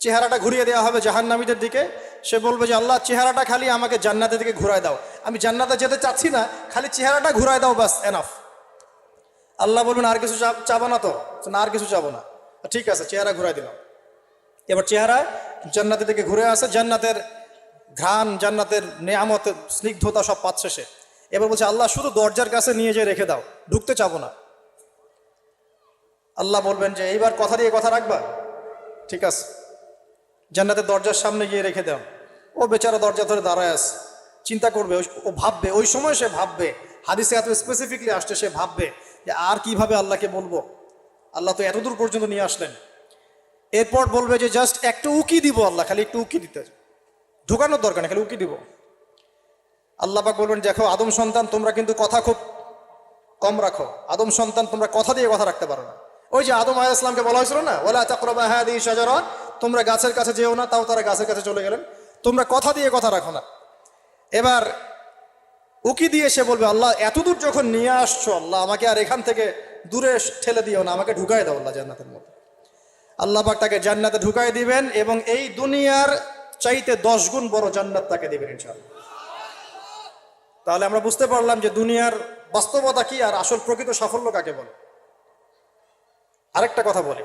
চেহারাটা ঘুরিয়ে দেওয়া হবে জাহান্নামীদের দিকে। সে বলবে যে, আল্লাহ, চেহারাটা খালি আমাকে জান্নাতের দিকে ঘুরায় দাও। আমি জান্নাতে যেতে চাচ্ছি না, খালি চেহারাটা ঘুরায় দাও বাস এনাফ আল্লাহ বলবেন, আর কিছু চাবো না তো? না, আর কিছু চাবো না। ঠিক আছে, চেহারা ঘুরাই দিলাম। এবার চেহারা জান্নাতের দিকে ঘুরে আসে। জান্নাতের ঘ্রাণ, জান্নাতের নেয়ামতের স্নিগ্ধতা সব পাচ্ছে সে। এবার বলছে, আল্লাহ, শুধু দরজার কাছে নিয়ে যেয়ে রেখে দাও, ঢুকতে চাবো না। আল্লাহ বলবেন যে, এইবার কথা দিয়ে কথা রাখবা? ঠিক আছে। জান্নাতের দরজার সামনে গিয়ে রেখে দাও। ও বেচারা দরজা ধরে দাঁড়ায় আছে। চিন্তা করবে ও ভাববে, ওই সময় সে ভাববে, হাদিসে এত স্পেসিফিকলি আসছে, সে ভাববে যে আর কীভাবে আল্লাহকে বলব? আল্লাহ তো এতদূর পর্যন্ত নিয়ে আসলেন। এরপর বলবে যে জাস্ট একটা উকি দিব আল্লাহ, খালি একটু উকি দিতে। ঢোকানোর দরকার নেই, খালি উকি দিব। আল্লাহ পাক বলবেন, দেখো, আদম সন্তান, তোমরা কিন্তু কথা খুব কম রাখো। আদম সন্তান, তোমরা কথা দিয়ে কথা রাখতে পারো না। ওই যে আদম আলাহ ইসলামকে বলা হয়েছিল না ওলা চাকরবা হ্যাঁ তোমরা গাছের কাছে যেও না, তাও তারা গাছের কাছে চলে গেলেন। তোমরা কথা দিয়ে কথা রাখো না। এবার উকি দিয়ে সে বলবে, আল্লাহ, এতদূর যখন নিয়ে আসছো, আল্লাহ, আমাকে আর এখান থেকে দূরে ঠেলে দিও না, আমাকে ঢুকাই দাও আল্লাহ জান্নাতের মধ্যে। আল্লাহ পাক তাকে জান্নাতে ঢুকাই দিবেন এবং এই দুনিয়ার চাইতে দশ গুণ বড় জান্নাত তাকে দিবেন ইনশাআল্লাহ। তাহলে আমরা বুঝতে পারলাম যে দুনিয়ার বাস্তবতা কি আর আসল প্রকৃত সাফল্য কাকে বলে। আরেকটা কথা বলি।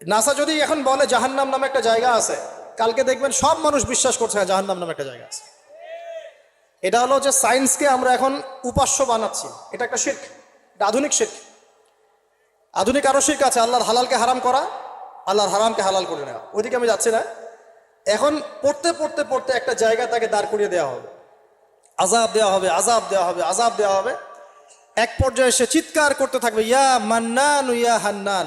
নাসা যদি এখন বলে জাহান্নাম নামে একটা জায়গা আছে, কালকে দেখবেন সব মানুষ বিশ্বাস করছে হ্যাঁ জাহান্নাম নামে একটা জায়গা আছে। এটা হলো যে সায়েন্সকে আমরা এখন উপাস্য বানাচ্ছি। এটা একটা শির্ক, এটা আধুনিক শির্ক। আধুনিক আরও শির্ক আছে, আল্লাহর হালালকে হারাম করা, আল্লাহর হারামকে হালাল করে নেওয়া। ওইদিকে আমি যাচ্ছি না। এখন পড়তে পড়তে পড়তে একটা জায়গা তাকে দাঁড় করিয়ে দেওয়া হবে। আজাব দেওয়া হবে আজাব দেওয়া হবে আজাব দেওয়া হবে। এক পর্যায়ে সে চিৎকার করতে থাকবে, ইয়া মান্নান, ইয়া হান্নান।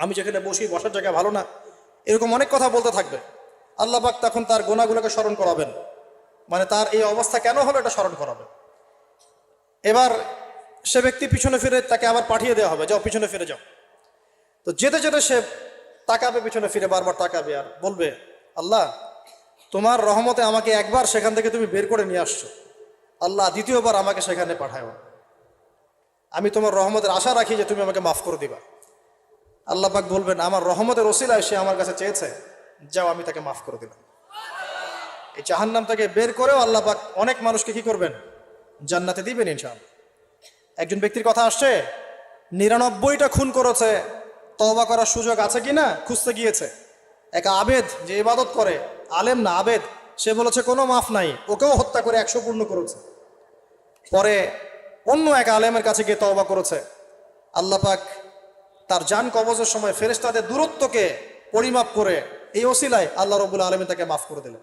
আমি যেখানে বসি, বসার জায়গা ভালো না। এরকম অনেক কথা বলতে থাকবে। আল্লাহ পাক তখন তার গোনাগুলোকে স্মরণ করাবেন। মানে তার এই অবস্থা কেন হলো এটা স্মরণ করাবে এবার সে ব্যক্তি পিছনে ফিরে তাকে আবার পাঠিয়ে দেওয়া হবে। যাও, পিছনে ফিরে যাও। তো যেতে যেতে সে তাকাবে, পিছনে ফিরে বারবার তাকাবে আর বলবে, আল্লাহ, তোমার রহমতে আমাকে একবার সেখান থেকে তুমি বের করে নিয়ে আসছো। আল্লাহ, দ্বিতীয়বার আমাকে সেখানে পাঠায় আমি তোমার রহমতের আশা রাখি যে তুমি আমাকে মাফ করে দিবা। আল্লাহ পাক বলবেন, আমার রহমতের ওসিলায় সে আমার কাছে চেয়েছে, যাও আমি তাকে মাফ করে দিলাম। এই জাহান্নাম থেকে বের করেও আল্লাহ পাক অনেক মানুষকে কি করবেন? জান্নাতে দিবেন ইনশাআল্লাহ। একজন ব্যক্তির কথা আসছে, নিরানব্বইটা খুন করেছে, তওবা করার সুযোগ আছে কি না খুঁজতে গিয়েছে। এক আবেদ যে ইবাদত করে, আলেম না, আবেদ, সে বলেছে, কোনো মাফ নাই, ওকেও হত্যা করে একশো পূর্ণ করেছে। পরে অন্য এক আলেমের কাছে গিয়ে তওবা করেছে। আল্লাহ পাক তার যান কবজের সময় ফেরেশতাদের দূরত্বকে পরিমাপ করে এই ওসিলায় আল্লাহ রবুল্লা আলমিন তাকে মাফ করে দিলেন।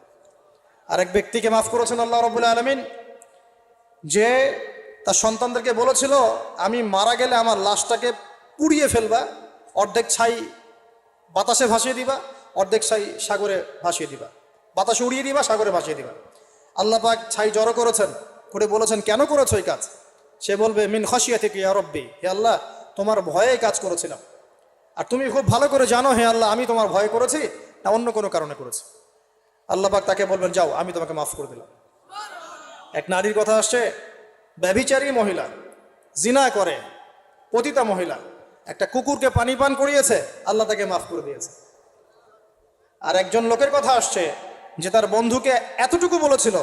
আরেক ব্যক্তিকে মাফ করেছেন আল্লাহ রবুল্লা আলমিন, যে তার সন্তানদেরকে বলেছিল, আমি মারা গেলে আমার লাশটাকে পুড়িয়ে ফেলবা, অর্ধেক ছাই বাতাসে ভাসিয়ে দিবা, অর্ধেক ছাই সাগরে ভাসিয়ে দিবা, বাতাসে উড়িয়ে দিবা, সাগরে ভাসিয়ে দিবা। আল্লাহ পাক ছাই জড়ো করেছেন, করে বলেছেন, কেন করেছ এই কাজ? সে বলবে, মিন খসিয়া থেকে রব্বি, হে আল্লাহ তোমার ভয়ে কাজ করেছিলাম। আর তুমি খুব ভালো করে জানো, হে আল্লাহ, আমি তোমার ভয় করেছি না অন্য কোনো কারণে করেছি। আল্লাহ পাক তাকে বলবেন, যাও, আমি তোমাকে মাফ করে দিলাম। এক নারীর কথা আসছে, ব্যভিচারী মহিলা, জিনা করে, পতিতা মহিলা, একটা কুকুরকে পানি পান করিয়েছে, আল্লাহ তাকে মাফ করে দিয়েছে। আর একজন লোকের কথা আসছে, যে তার বন্ধুকে এতটুকু বলেছিল,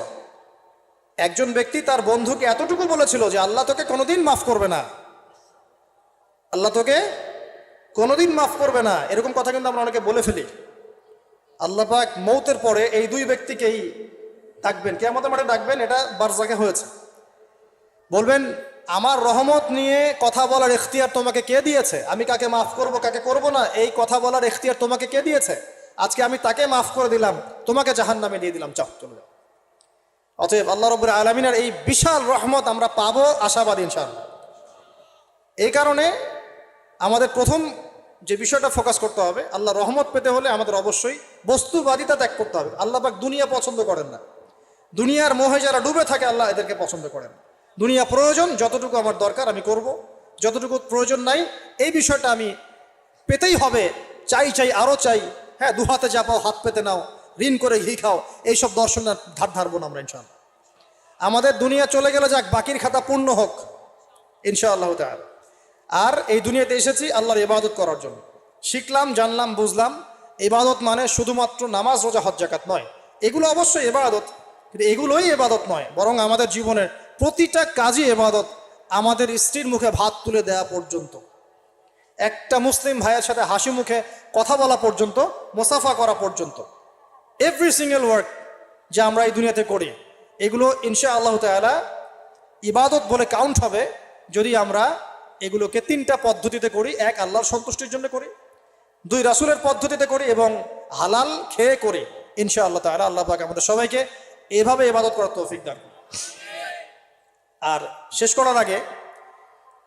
একজন ব্যক্তি তার বন্ধুকে এতটুকু বলেছিল যে আল্লাহ তোকে কোনোদিন মাফ করবে না। আল্লাহ তোকে কোনোদিন মাফ করবে না। এরকম কথা কিন্তু আমরা অনেকে বলে ফেলি। আল্লাহ পাক মৌতের পরে এই দুই ব্যক্তিকেই ডাকবেন। কেমন মাঠে ডাকবেন, এটা বারজাকে হয়েছে। বলবেন, আমার রহমত নিয়ে কথা বলার এখতিয়ার তোমাকে কে দিয়েছে? আমি কাকে মাফ করব, কাকে করব না? এই কথা বলার এখতিয়ার তোমাকে কে দিয়েছে? আজকে আমি তাকে মাফ করে দিলাম, তোমাকে জাহান নামে দিয়ে দিলাম। চাপ চলে অতএব আল্লাহ রবুর আলমিনের এই বিশাল রহমত আমরা পাবো আশাবাদ ইনশাআল্লাহ। এই কারণে আমাদের প্রথম যে বিষয়টা ফোকাস করতে হবে, আল্লাহ রহমত পেতে হলে আমাদের অবশ্যই বস্তুবাদিতা ত্যাগ করতে হবে। আল্লাহ পাক দুনিয়া পছন্দ করেন না। দুনিয়ার মোহে যারা ডুবে থাকে, আল্লাহ এদেরকে পছন্দ করেন। দুনিয়া প্রয়োজন, যতটুকু আমার দরকার আমি করব। যতটুকু প্রয়োজন নাই, এই বিষয়টা আমি পেতেই হবে। চাই চাই আরও চাই। হ্যাঁ দু হাতে চাপাও হাত পেতে নাও, ঋণ করে ঘি খাও, এইসব দর্শন ধার ধারবো না আমরা ইনশাআল্লাহ। আমাদের দুনিয়া চলে গেলে যাক, বাকির খাতা পূর্ণ হোক, ইনশাআল্লাহ তাআলা। আর এই দুনিয়াতে এসেছি আল্লাহর ইবাদত করার জন্য। শিখলাম, জানলাম, বুঝলাম। ইবাদত মানে শুধুমাত্র নামাজ, রোজা, হজ জাকাত নয়। এগুলো অবশ্যই ইবাদত, কিন্তু এগুলোই এবাদত নয়, বরং আমাদের জীবনের প্রতিটা কাজই এবাদত আমাদের স্ত্রীর মুখে ভাত তুলে দেওয়া পর্যন্ত। একটা মুসলিম ভাইয়ের সাথে হাসি মুখে কথা বলা পর্যন্ত, মোসাফা করা পর্যন্ত। এভরি সিঙ্গেল ওয়ার্ক যা আমরা এই দুনিয়াতে করি, এগুলো ইনশা আল্লাহ তালা ইবাদত বলে কাউন্ট হবে যদি আমরা এগুলোকে তিনটা পদ্ধতিতে করি। এক, আল্লাহর সন্তুষ্টির জন্য করি। দুই, রাসুলের পদ্ধতিতে করি এবং হালাল খেয়ে করি। ইনশা আল্লাহ তালা আল্লাহ পাক আমাদের সবাইকে এভাবে ইবাদত করার তৌফিক দান আর শেষ করার আগে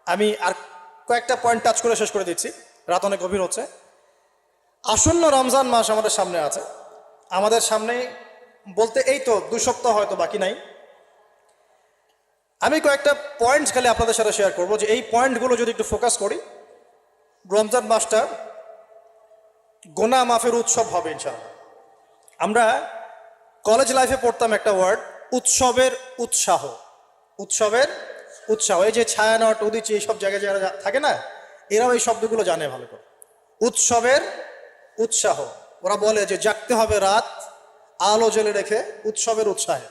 আমি আর কয়েকটা পয়েন্ট টাচ করে শেষ করে দিচ্ছি। রাত অনেক গভীর হচ্ছে। আসন্ন রমজান মাস আমাদের সামনে আছে। আমাদের সামনে বলতে এই তো দু সপ্তাহ হয়তো বাকি নাই। আমি কয়েকটা পয়েন্টস খালি আপনাদের সাথে শেয়ার করব যে এই পয়েন্টগুলো যদি একটু ফোকাস করি, রমজান মাসটা গোনা মাফের উৎসব হবে ইনশাআল্লাহ। আমরা কলেজ লাইফে পড়তাম একটা ওয়ার্ড উৎসবের উৎসাহ। উৎসবের উৎসাহ, এই যে ছায়ানট, উদিচি এইসব জায়গায় যারা থাকে না, এরাও এই শব্দগুলো জানে ভালো করে। উৎসবের উৎসাহ, ওরা বলে যে জাগতে হবে রাত, আলো জ্বেলে রেখে উৎসবের উৎসাহে।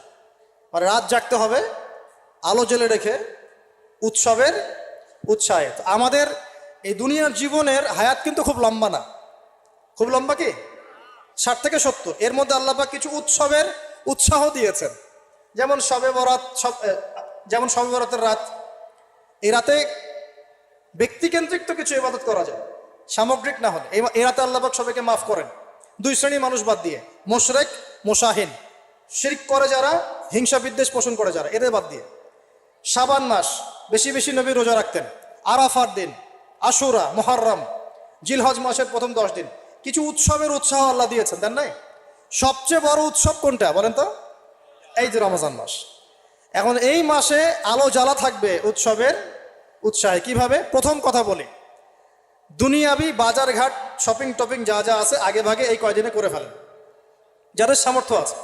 মানে রাত জাগতে হবে আলো জ্বেলে রেখে উৎসবের উৎসাহে। আমাদের এই দুনিয়ার জীবনের হায়াত কিন্তু খুব লম্বা না। খুব লম্বা কি? ষাট থেকে সত্তর। এর মধ্যে আল্লাপাক কিছু উৎসবের উৎসাহ দিয়েছেন। যেমন সবে বরাত, সব যেমন সবে বরাতের রাত। এই রাতে ব্যক্তিকেন্দ্রিক তো কিছু ইবাদত করা যায়। সামগ্রিক না হলে। এই- রাতে আল্লাপাক সবাইকে মাফ করেন। দুই শ্রেণি মানুষ বাদ দিয়ে। মোশরেক, মোশাহিন। শিরিক করে যারা, হিংসা বিদ্বেষ পোষণ করে যারা, এদের বাদ দিয়ে। শাবান মাস, বেশি বেশি নবী রোজা রাখতেন। আরাফার দিন, আশুরা, মোহাররম, জিলহজ মাসের প্রথম দশ দিন। কিছু উৎসবের উৎসাহ আল্লাহ দিয়েছেন তাই নাই? সবচেয়ে বড় উৎসব কোনটা, বলেন তো? এই যে রমজান মাস। এখন এই মাসে আলো জ্বালা থাকবে উৎসবের উৎসাহে। কীভাবে? প্রথম কথা বলি, দুনিয়াবি বাজারঘাট শপিং টপিং যা যা আছে, আগে ভাগে এই কয়দিনে করে ফেলেন। যাদের সামর্থ্য আছে।